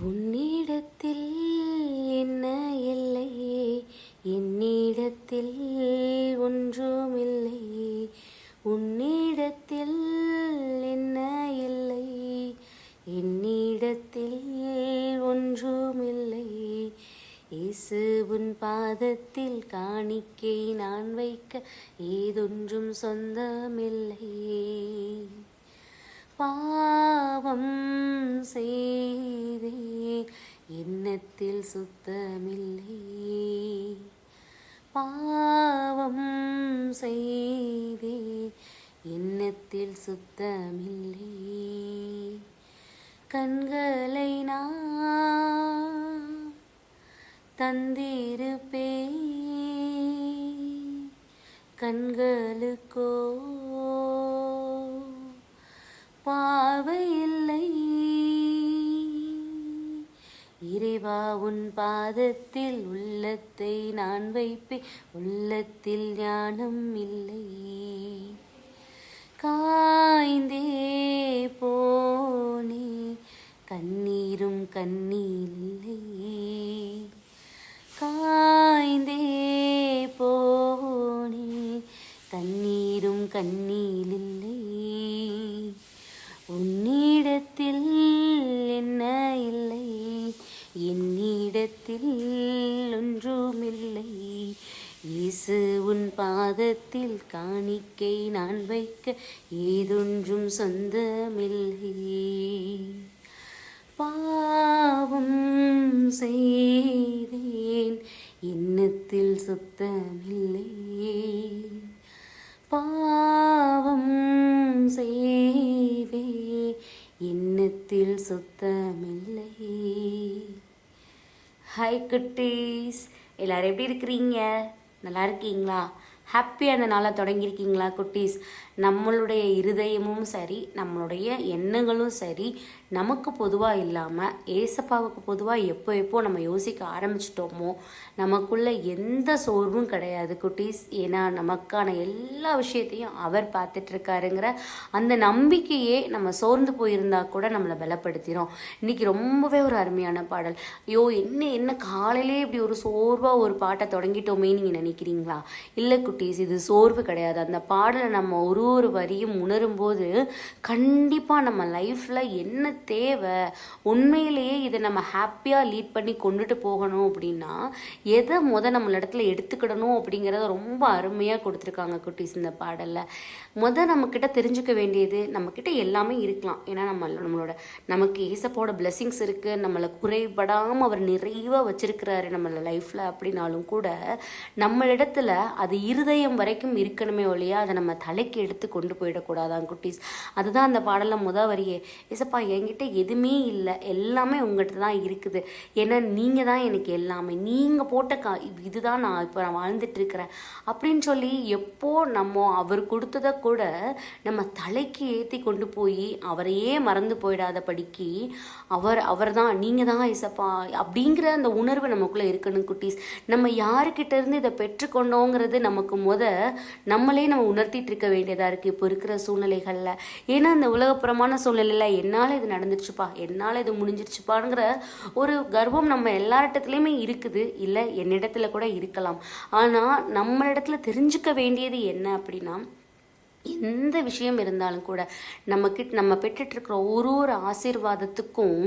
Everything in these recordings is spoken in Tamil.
உன்னிடத்தில் என்ன இல்லையே என்னிடத்தில் ஒன்றுமில்லையே உன்னிடத்தில் என்ன இல்லை? என்னிடத்தில் ஒன்றுமில்லையே இயேசு உன் பாதத்தில் காணிக்கை நான் வைக்க ஏதொன்றும் சொந்தமில்லையே பாவம் செய்தே. எண்ணத்தில் சுத்தமில்லை. பாவம் செய்தே. எண்ணத்தில் சுத்தமில்லை. கண்களை நான் தந்திருப்பே கண்களுக்கோ பாவையில்லை இறைவா உன் பாதத்தில் உள்ளத்தை நான் வைப்பேன். உள்ளத்தில் ஞானம் இல்லை. காய்ந்தே போனே கண்ணீரும் கண்ணீர் காய்ந்தே போனே கண்ணீரும் கண்ணீர் பாதத்தில் காணிக்கை நான் வைக்க ஏதொன்றும் சொந்தமில்லை. பாவம் செய்தேன் எண்ணத்தில் சுத்தமில்லை. பாவம் செய்தே எண்ணத்தில் சுத்தமில்லை. ஹாய் குட்டீஸ். எல்லாரும் எப்படி இருக்கிறீங்க? நல்லா இருக்கீங்களா? ஹாப்பியான அந்த தொடங்கியிருக்கீங்களா குட்டீஸ்? நம்மளுடைய இருதயமும் சரி நம்மளுடைய எண்ணங்களும் சரி நமக்கு பொதுவாக இல்லாமல் ஏசப்பாவுக்கு பொதுவாக எப்போ எப்போ நம்ம யோசிக்க ஆரம்பிச்சிட்டோமோ நமக்குள்ள எந்த சோர்வும் கிடையாது குட்டீஸ். ஏன்னா நமக்கான எல்லா விஷயத்தையும் அவர் பார்த்துட்ருக்காருங்கிற அந்த நம்பிக்கையே நம்ம சோர்ந்து போயிருந்தா கூட நம்மளை பலப்படுத்திடும் இன்றைக்கி ரொம்பவே ஒரு அருமையான பாடல். ஐயோ என்ன என்ன காலையிலே இப்படி ஒரு சோர்வாக ஒரு பாட்டை தொடங்கிட்டோமே நீங்கள் நினைக்கிறீங்களா? இல்லை குட்டி குட்டீஸ் இது சோர்வு கிடையாது. அந்த பாடலை நம்ம ஒரு ஒரு வரியும் உணரும்போது கண்டிப்பாக நம்ம லைஃப்பில் என்ன தேவை உண்மையிலேயே இதை நம்ம ஹாப்பியாக லீட் பண்ணி கொண்டுட்டு போகணும் அப்படின்னா எதை முத நம்மள இடத்துல எடுத்துக்கிடணும் அப்படிங்கிறத ரொம்ப அருமையாக கொடுத்துருக்காங்க குட்டீஸ் இந்த பாடலில். முத நம்மக்கிட்ட தெரிஞ்சுக்க வேண்டியது நம்மக்கிட்ட எல்லாமே இருக்கலாம். ஏன்னா நம்ம நம்மளோட நமக்கு ஏசப்போட பிளெஸிங்ஸ் இருக்குது நம்மளை குறைபடாமல் அவர் நிறைவாக வச்சுருக்கிறாரு நம்மளோட லைஃப்பில் அப்படின்னாலும் கூட நம்மளிடத்துல அது இருதயம் வரைக்கும் இருக்கணுமே ஒழியா அதை நம்ம தலைக்கு எடுத்து கொண்டு போயிடக்கூடாதான் குட்டீஸ். அதுதான் அந்த பாடலில் முத வரியே ஏசப்பா என்கிட்ட எதுவுமே இல்லை. எல்லாமே உங்கள்கிட்ட தான் இருக்குது. ஏன்னா நீங்கள் தான் எனக்கு எல்லாமே. நீங்கள் போட்ட கா இதுதான் நான் இப்போ நான் வாழ்ந்துட்டுருக்கிறேன். அப்படின்னு சொல்லி எப்போ நம்ம அவர் கொடுத்ததை கூட நம்ம தலைக்கு ஏற்றி கொண்டு போய் அவரையே மறந்து போயிடாத படிக்கு அவர் அவர் தான் நீங்கள் தான் இசப்பா அப்படிங்கிற அந்த உணர்வு நமக்குள்ளே இருக்கணும் குட்டீஸ். நம்ம யாருக்கிட்டேருந்து இதை பெற்றுக்கொண்டோங்கிறது நமக்கு முத நம்மளே நம்ம உணர்த்திட்டு இருக்க வேண்டியதாக இருக்குது இப்போ இருக்கிற சூழ்நிலைகளில். ஏன்னா இந்த உலகப்புறமான சூழ்நிலையில் என்னால் இது நடந்துருச்சுப்பா என்னால் இது முடிஞ்சிருச்சுப்பாங்கிற ஒரு கர்வம் நம்ம எல்லார்ட்டத்துலேயுமே இருக்குது. இல்லை என்னிடத்துல கூட இருக்கலாம். ஆனால் நம்மளிடத்துல தெரிஞ்சுக்க வேண்டியது என்ன அப்படின்னா எந்த விஷயம் இருந்தாலும் கூட நம்மக்கிட்ட நம்ம பெற்றுட்ருக்கிற ஒரு ஒரு ஆசீர்வாதத்துக்கும்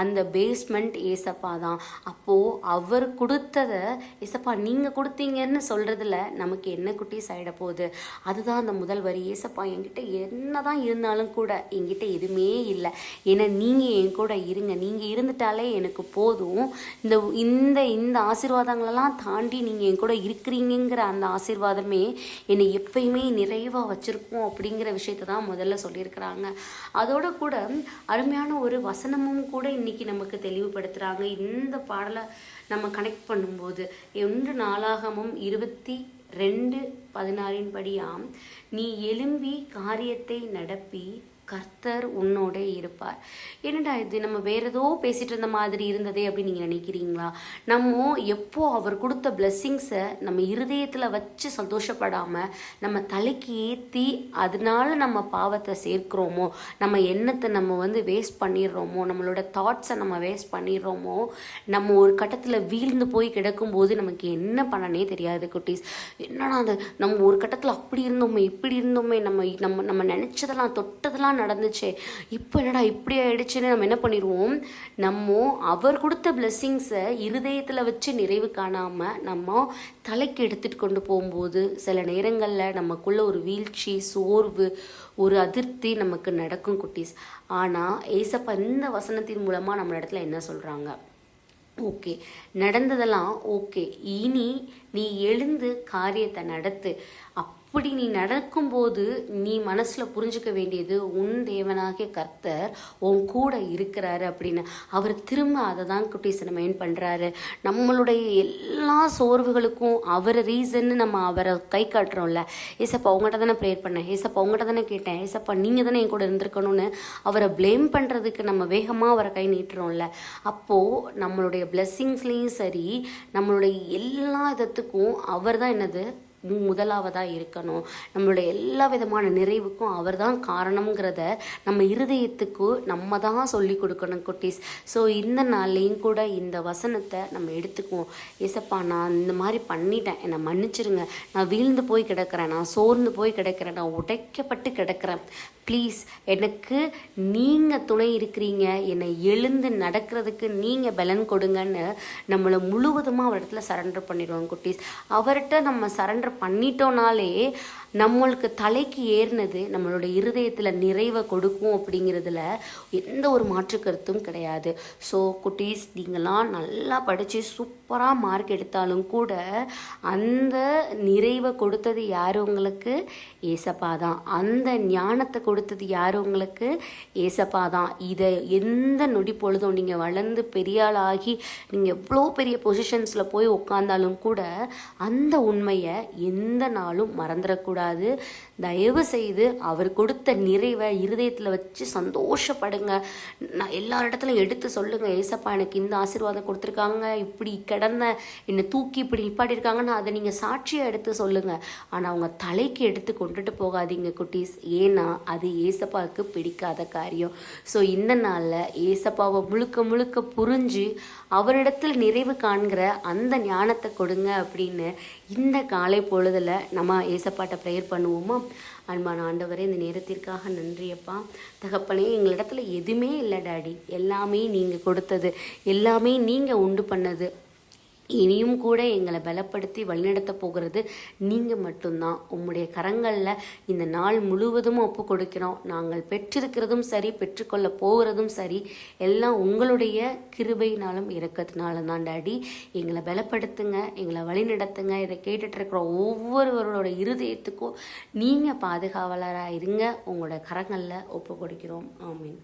அந்த பேஸ்மெண்ட் ஏசப்பா தான். அப்போது அவர் கொடுத்ததை ஏசப்பா நீங்கள் கொடுத்தீங்கன்னு சொல்கிறதுல நமக்கு என்ன குட்டீஸ் சைட போகுது? அதுதான் அந்த முதல் வரி. ஏசப்பா என்கிட்ட என்ன தான் இருந்தாலும் கூட என்கிட்ட எதுவுமே இல்லை. ஏன்னா நீங்கள் என் கூட இருங்க. நீங்கள் இருந்துட்டாலே எனக்கு போதும். இந்த இந்த இந்த ஆசீர்வாதங்களெல்லாம் தாண்டி நீங்கள் என் கூட இருக்கிறீங்கிற அந்த ஆசீர்வாதமே என்னை எப்பயுமே நிறைவாக வச்சு வச்சுருக்கோம் அப்படிங்கிற விஷயத்தை தான் முதல்ல சொல்லியிருக்கிறாங்க. அதோட கூட அருமையான ஒரு வசனமும் கூட இன்றைக்கி நமக்கு தெளிவுபடுத்துகிறாங்க இந்த பாடலை நம்ம கனெக்ட் பண்ணும்போது ஒன்று நாளாகமும் இருபத்தி ரெண்டு பதினாறின் படியாம் நீ எழும்பி காரியத்தை நடப்பி கர்த்தர் உன்னோட இருப்பார். என்னடா இது? நம்ம வேற ஏதோ பேசிட்டு இருந்த மாதிரி இருந்ததே அப்படின்னு நீங்கள் நினைக்கிறீங்களா? நம்ம எப்போ அவர் கொடுத்த பிளெஸ்ஸிங்ஸை நம்ம இருதயத்தில் வச்சு சந்தோஷப்படாமல் நம்ம தலைக்கு ஏற்றி அதனால நம்ம பாவத்தை சேர்க்கிறோமோ நம்ம எண்ணத்தை நம்ம வந்து வேஸ்ட் பண்ணிடுறோமோ நம்மளோட தாட்ஸை நம்ம வேஸ்ட் பண்ணிடுறோமோ நம்ம ஒரு கட்டத்தில் வீழ்ந்து போய் கிடக்கும்போது நமக்கு என்ன பண்ணனே தெரியாது குட்டீஸ். என்னடா அது நம்ம ஒரு கட்டத்தில் அப்படி இருந்தோமே இப்படி இருந்தோமே நம்ம நம்ம நம்ம நினச்சதெல்லாம் தொட்டதெல்லாம் நடந்துச்சே. இப்போ என்னடா இப்படி ஆயிடுச்சுன்னு நம்ம என்ன பண்ணிடுவோம் நம்ம அவர் கொடுத்த பிளெஸ்ஸிங்ஸை இருதயத்தில் வச்சு நிறைவு காணாமல் நம்ம தலைக்கு எடுத்துகிட்டு கொண்டு போகும்போது சில நேரங்களில் நமக்குள்ள ஒரு வீழ்ச்சி சோர்வு ஒரு அதிருப்தி நமக்கு நடக்கும் குட்டீஸ். ஆனால் ஏசப்பா இந்த வசனத்தின் மூலமாக நம்ம இடத்துல என்ன சொல்கிறாங்க ஓகே நடந்ததெல்லாம் ஓகே. இனி நீ எழுந்து காரியத்தை நடத்து. அப்படி நீ நடக்கும்போது நீ மனசில் புரிஞ்சுக்க வேண்டியது உன் தேவனாகிய கர்த்தர் உன் கூட இருக்கிறாரு அப்படின்னு. அவர் திரும்ப அதை தான் குட்டீஸ் மெயின் பண்ணுறாரு நம்மளுடைய எல்லா சோர்வுகளுக்கும் அவர் ரீசன்னு நம்ம அவரை கை காட்டுறோம்ல. ஏசப்பா உங்கள்கிட்ட தானே ப்ரேயர் பண்ணேன். ஏசப்பா உங்கள்கிட்ட தானே கேட்டேன். ஏசப்பா நீங்கள் தானே என் கூட இருந்திருக்கணும்னு அவரை ப்ளேம் பண்ணுறதுக்கு நம்ம வேகமாக அவரை கை நீட்டுறோம்ல. அப்போது நம்மளுடைய பிளெஸ்ஸிங்ஸ்லேயும் சரி நம்மளுடைய எல்லா விதத்துக்கும் அவர் தான் என்னது? முதலாவதாக இருக்கணும். நம்மளுடைய எல்லா விதமான நிறைவுக்கும் அவர் தான் காரணம்ங்கிறத நம்ம இருதயத்துக்கு நம்ம தான் சொல்லி கொடுக்கணும் குட்டீஸ். ஸோ இந்த நாள்லேயும் கூட இந்த வசனத்தை நம்ம எடுத்துக்குவோம். ஏசப்பா நான் இந்த மாதிரி பண்ணிட்டேன். என்னை மன்னிச்சிருங்க. நான் வீழ்ந்து போய் கிடக்கிறேன். நான் சோர்ந்து போய் கிடக்கிறேன். நான் உடைக்கப்பட்டு கிடக்கிறேன். ப்ளீஸ் எனக்கு நீங்கள் துணை இருக்கிறீங்க. என்னை எழுந்து நடக்கிறதுக்கு நீங்கள் பலன் கொடுங்கன்னு நம்மளை முழுவதுமாக அவரிடத்துல சரண்டர் பண்ணிடுவோம் குட்டீஸ். அவர்கிட்ட நம்ம சரண்டர் பண்ணிட்டோனாலே நம்மளுக்கு தலைக்கு ஏறினது நம்மளோட இருதயத்தில் நிறைவை கொடுக்கும் அப்படிங்கிறதுல எந்த ஒரு மாற்று கருத்தும் கிடையாது. ஸோ குட்டீஸ் நீங்களாம் நல்லா படித்து சூப்பராக மார்க் எடுத்தாலும் கூட அந்த நிறைவை கொடுத்தது யார் உங்களுக்கு? ஏசப்பா தான். அந்த ஞானத்தை கொடுத்தது யார் உங்களுக்கு? ஏசப்பா தான். இதை எந்த நொடி பொழுதும் நீங்கள் வளர்ந்து பெரியாளாகி நீங்கள் எவ்வளோ பெரிய பொசிஷன்ஸில் போய் உட்காந்தாலும் கூட அந்த உண்மையை எந்த நாளும் மறந்துடக்கூடாது. தயவு செய்து அவர் கொடுத்த நிறைவை இருதயத்தில் வச்சு சந்தோஷப்படுங்க. நான் எல்லா இடத்துலையும் எடுத்து சொல்லுங்க. ஏசப்பா எனக்கு இந்த ஆசீர்வாதம் கொடுத்துருக்காங்க. இப்படி கிடந்த என்னை தூக்கி இப்படி நிப்பாட்டியிருக்காங்கன்னு அதை நீங்கள் சாட்சியாக எடுத்து சொல்லுங்க. ஆனால் அவங்க தலைக்கு எடுத்து கொண்டுட்டு போகாதீங்க குட்டீஸ். ஏன்னா அது ஏசப்பாவுக்கு பிடிக்காத காரியம். ஸோ இந்த நாளில் ஏசப்பாவை முழுக்க முழுக்க புரிஞ்சு அவரிடத்தில் நிறைவு காண்கிற அந்த ஞானத்தை கொடுங்க அப்படின்னு இந்த காலை பொழுதில் நம்ம ஏசப்பாட்ட ப்ரேயர் பண்ணுவோமா? அன்பான ஆண்டவரே இந்த நேரத்திற்காக நன்றியப்பா. தகப்பனே எங்களிடத்துல எதுவுமே இல்லை டாடி. எல்லாமே நீங்கள் கொடுத்தது. எல்லாமே நீங்கள் உண்டு பண்ணது. இனியும் கூட எங்களை பலப்படுத்தி வழிநடத்த போகிறது நீங்கள் மட்டும்தான். உம்முடைய கரங்களில் இந்த நாள் முழுவதும் ஒப்பு கொடுக்கிறோம். நாங்கள் பெற்றிருக்கிறதும் சரி பெற்றுக்கொள்ள போகிறதும் சரி எல்லாம் உங்களுடைய கிருபையினாலும் இறக்கத்தினாலும் தான் டாடி எங்களை பலப்படுத்துங்க எங்களை வழிநடத்துங்க. இதை கேட்டுட்டு இருக்கிற ஒவ்வொருவரோட இருதயத்துக்கும் நீங்கள் பாதுகாவலராக இருங்க உங்களோட கரங்களில் ஒப்பு கொடுக்கிறோம். ஆமீன்.